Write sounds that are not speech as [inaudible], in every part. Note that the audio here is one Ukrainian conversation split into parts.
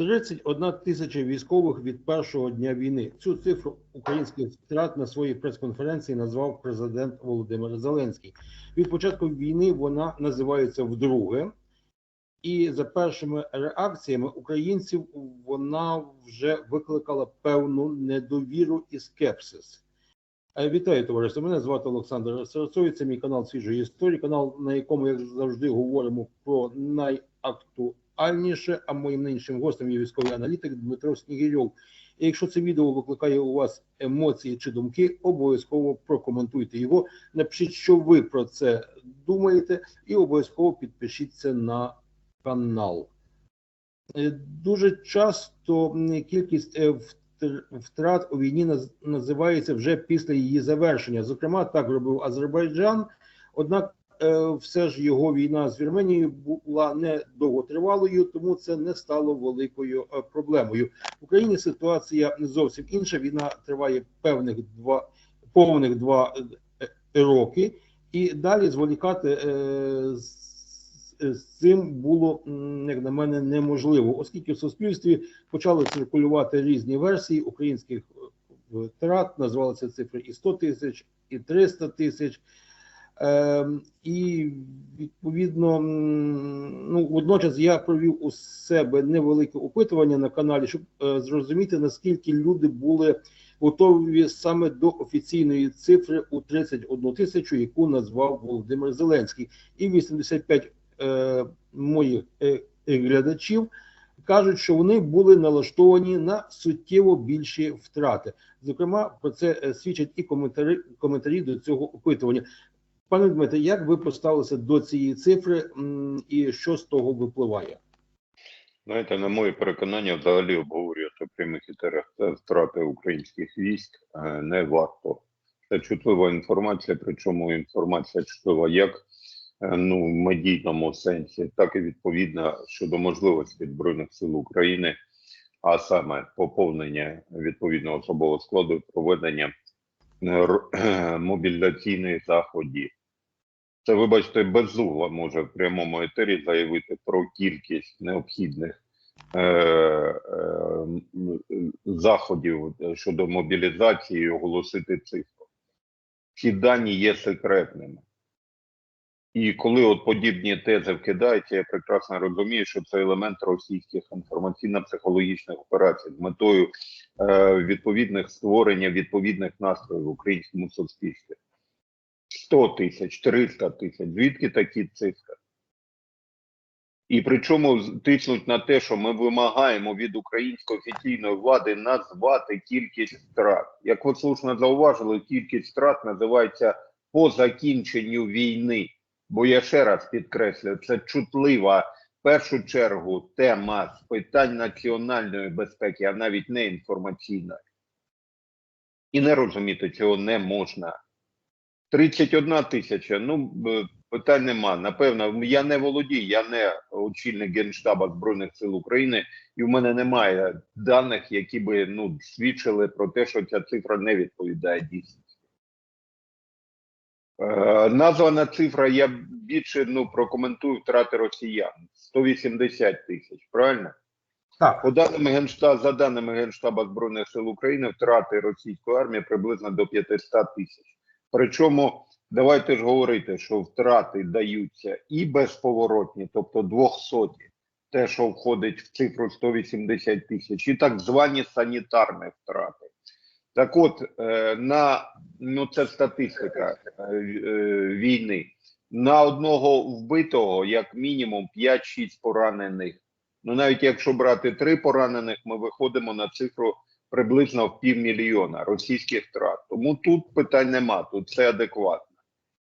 31 тисяча військових від першого дня війни. Цю цифру українських втрат на своїй прес-конференції назвав президент Володимир Зеленський. Від початку війни вона називається вдруге, і за першими реакціями українців вона вже викликала певну недовіру і скепсис. Е, Вітаю, товариство. Мене звати Олександр Сарацовий. Це мій канал свіжої історії, канал, на якому, як завжди, говоримо про найактуальніше. А моїм нинішнім гостем є військовий аналітик Дмитро Снігирьов. І якщо це відео викликає у вас емоції чи думки, обов'язково прокоментуйте його. Напишіть, що ви про це думаєте, і обов'язково підпишіться на канал. Е, Дуже часто кількість е, втрат у війні називається вже після її завершення. Зокрема, так робив Азербайджан. Однак, все ж його війна з Вірменією була не довготривалою, тому це не стало великою е, проблемою. В Україні ситуація зовсім інша. Війна триває певних два повних два е, роки, і далі зволікати е, з, цим було, як на мене, неможливо, оскільки в суспільстві почали циркулювати різні версії українських е, втрат, називалися цифри і 100 тисяч, і 300 тисяч. Ем, і відповідно, ну водночас я провів у себе невелике опитування на каналі, щоб е, зрозуміти наскільки люди були готові саме до офіційної цифри у 31 тисячу, яку назвав Володимир Зеленський, і 85 е, моїх е, глядачів кажуть, що вони були налаштовані на суттєво більші втрати. Зокрема, про це е, свідчать і коментарі, коментарі до цього опитування. Пане Дмитре, як ви поставилися до цієї цифри і що з того випливає? Знаєте, на моє переконання, взагалі обговорювати прямих етерах втрати українських військ е, не варто. Це чутлива інформація, причому інформація чутлива як е, ну, в медійному сенсі, так і відповідна щодо можливості Збройних сил України, а саме поповнення відповідного особового складу і проведення е, [clears throat] мобілізаційних заходів. Це, вибачте, безугла може в прямому етері заявити про кількість необхідних е, е, заходів щодо мобілізації і оголосити цифру. Ці дані є секретними. І коли от подібні тези вкидаються, я прекрасно розумію, що це елемент російських інформаційно-психологічних операцій з метою е, відповідних створення відповідних настроїв в українському суспільстві. 100 тисяч, 300 тисяч. Звідки такі цифри? І причому тиснуть на те, що ми вимагаємо від української офіційної влади назвати кількість втрат. Як ви слушно зауважили, кількість втрат називається по закінченню війни. Бо я ще раз підкреслюю, це чутлива в першу чергу тема з питань національної безпеки, а навіть не інформаційної. І не розуміти цього не можна. 31 тисяча. Ну питань нема. Напевно, я не володію, я не очільник генштаба збройних сил України, і в мене немає даних, які би ну свідчили про те, що ця цифра не відповідає дійсності. Е, названа цифра. Я більше ну прокоментую втрати росіян 180 тисяч. Правильно? Так, По даним Генштаб, за даними Генштаба Збройних сил України, втрати російської армії приблизно до 500 тисяч. Причому давайте ж говорити, що втрати даються і безповоротні, тобто 200, те, що входить в цифру 180 тисяч, і так звані санітарні втрати. Так от, е, на ну це статистика е, е, війни. На одного вбитого, як мінімум, 5-6 поранених. Ну, навіть якщо брати три поранених, ми виходимо на цифру приблизно в півмільйона російських втрат. Тому тут питань нема, тут все адекватно.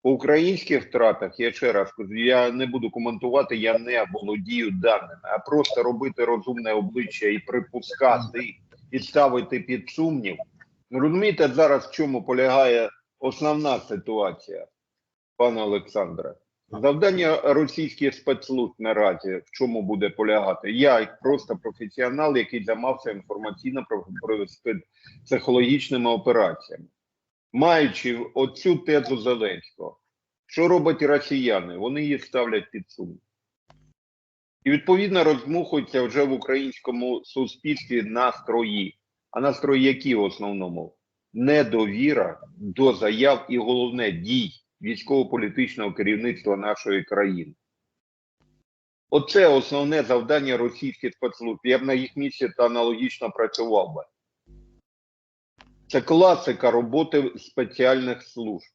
По українських втратах, я ще раз кажу, я не буду коментувати, я не володію даними, а просто робити розумне обличчя і припускати, і ставити під сумнів. Ну, розумієте, зараз в чому полягає основна ситуація, пане Олександре? Завдання російських спецслужб наразі в чому буде полягати? Я як просто професіонал, який займався інформаційно психологічними операціями, маючи оцю тезу Зеленського, що роблять росіяни? Вони її ставлять під сумнів. І відповідно роздмухуються вже в українському суспільстві настрої. А настрої які в основному? Недовіра до заяв і головне дій військово-політичного керівництва нашої країни. Оце основне завдання російських спецслужб. Я б на їх місці та аналогічно працював би. Це класика роботи спеціальних служб.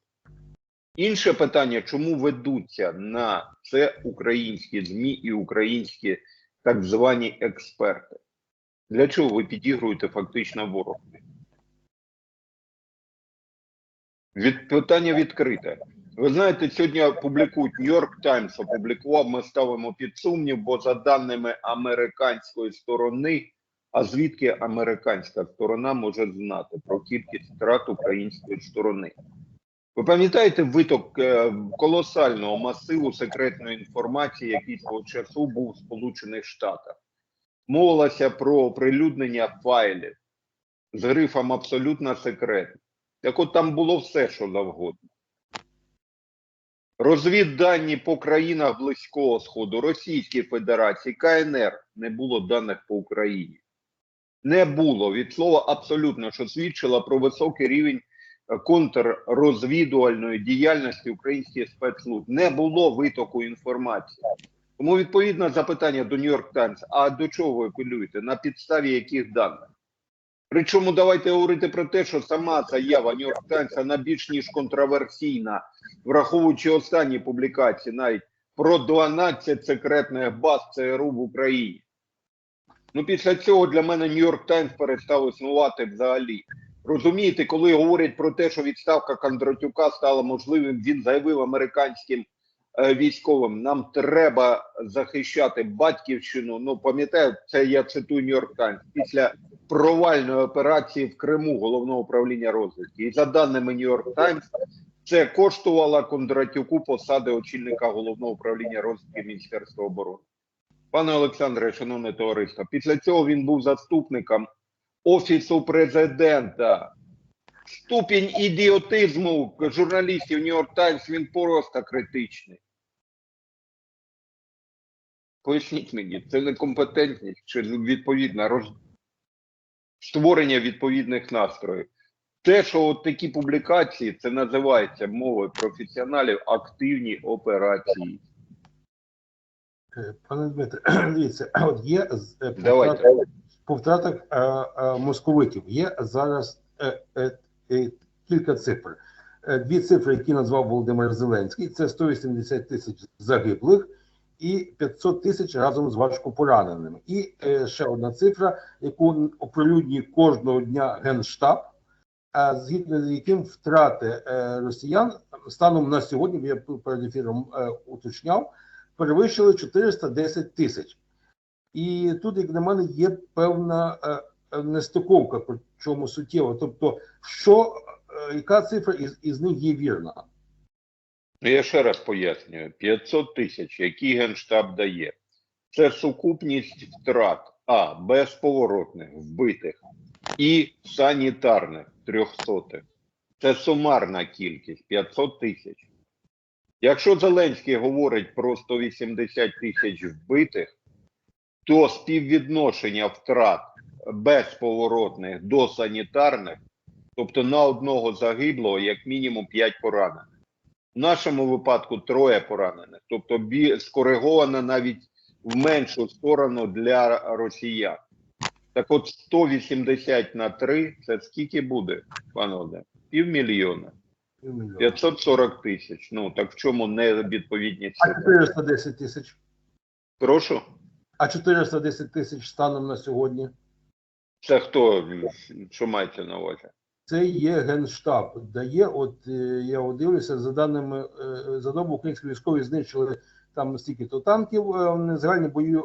Інше питання, чому ведуться на це українські ЗМІ і українські так звані експерти? Для чого ви підігруєте фактично ворогу? Від питання відкрите. Ви знаєте, сьогодні публікують Нью-Йорк Таймс опублікував, ми ставимо під сумнів, бо за даними американської сторони, а звідки американська сторона може знати про кількість втрат української сторони? Ви пам'ятаєте виток е, колосального масиву секретної інформації, який свого часу був в Сполучених Штатах? Мовилося про оприлюднення файлів з грифом абсолютно секретно. Так от там було все, що завгодно. Розвіддані по країнах Близького Сходу, Російській Федерації, КНР не було даних по Україні. Не було від слова абсолютно, що свідчило про високий рівень е, контррозвідувальної діяльності українських спецслужб. Не було витоку інформації. Тому відповідне запитання до Нью-Йорк Таймс: а до чого ви апелюєте? На підставі яких даних? Причому давайте говорити про те, що сама заява Нью-Йорк Таймс вона більш ніж контроверсійна, враховуючи останні публікації, навіть про 12 секретних баз ЦРУ в Україні. Ну, після цього для мене Нью-Йорк Таймс перестав існувати взагалі. Розумієте, коли говорять про те, що відставка Кондратюка стала можливим, він заявив американським е, військовим: нам треба захищати батьківщину. Ну, пам'ятаю, це я цитую Нью-Йорк Таймс після провальної операції в Криму головного управління розвідки. І за даними Нью-Йорк Таймс, це коштувало Кондратюку посади очільника головного управління розвідки Міністерства оборони. Пане Олександре, шановне товариство, після цього він був заступником Офісу президента. Ступінь ідіотизму журналістів Нью-Йорк Таймс він просто критичний. Поясніть мені, це некомпетентність чи відповідна роз... створення відповідних настроїв. Те, що от такі публікації, це називається мовою професіоналів активні операції. Е, Пане Дмитре, [clears throat] дивіться, [clears throat] от є е, по Давайте. по втратах е, московитів. Є зараз кілька цифр. Дві цифри, які назвав Володимир Зеленський, це 180 тисяч загиблих і 500 тисяч разом з важко пораненими. І е, ще одна цифра, яку оприлюднює кожного дня Генштаб, а згідно з яким втрати е, росіян станом на сьогодні, я перед ефіром е, уточняв, перевищили 410 тисяч. І тут, як на мене, є певна е, е, нестиковка, причому суттєва. Тобто, що, е, яка цифра із, із них є вірна? Ну, Я ще раз пояснюю: 500 тисяч, які Генштаб дає, це сукупність втрат А, безповоротних, вбитих і санітарних трьохсотих. Це сумарна кількість 500 тисяч. Якщо Зеленський говорить про 180 тисяч вбитих, то співвідношення втрат безповоротних до санітарних, тобто на одного загиблого, як мінімум 5 поранених. В нашому випадку троє поранених, тобто бі- скориговано навіть в меншу сторону для росіян. Так от 180 на 3 це скільки буде, пане Олег? Півмільйона. Півмільйона. 540 тисяч. Ну так в чому не відповідність? А 410 тисяч. Прошу. А 410 тисяч станом на сьогодні. Це хто? Що мається на увазі? Це є Генштаб. Дає, от е, я от дивлюся, за даними е, за добу українські військові знищили там стільки-то танків. е, Загальні бої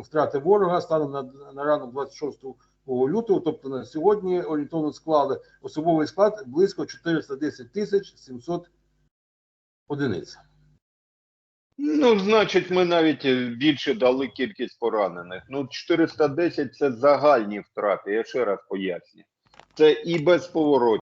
втрати ворога станом на, на ранок 26 лютого, тобто на сьогодні орієнтовно склали особовий склад близько 410 тисяч 700 одиниць. Ну, значить, ми навіть більше дали кількість поранених. Ну, 410 це загальні втрати, я ще раз поясню. Це і безповоротні.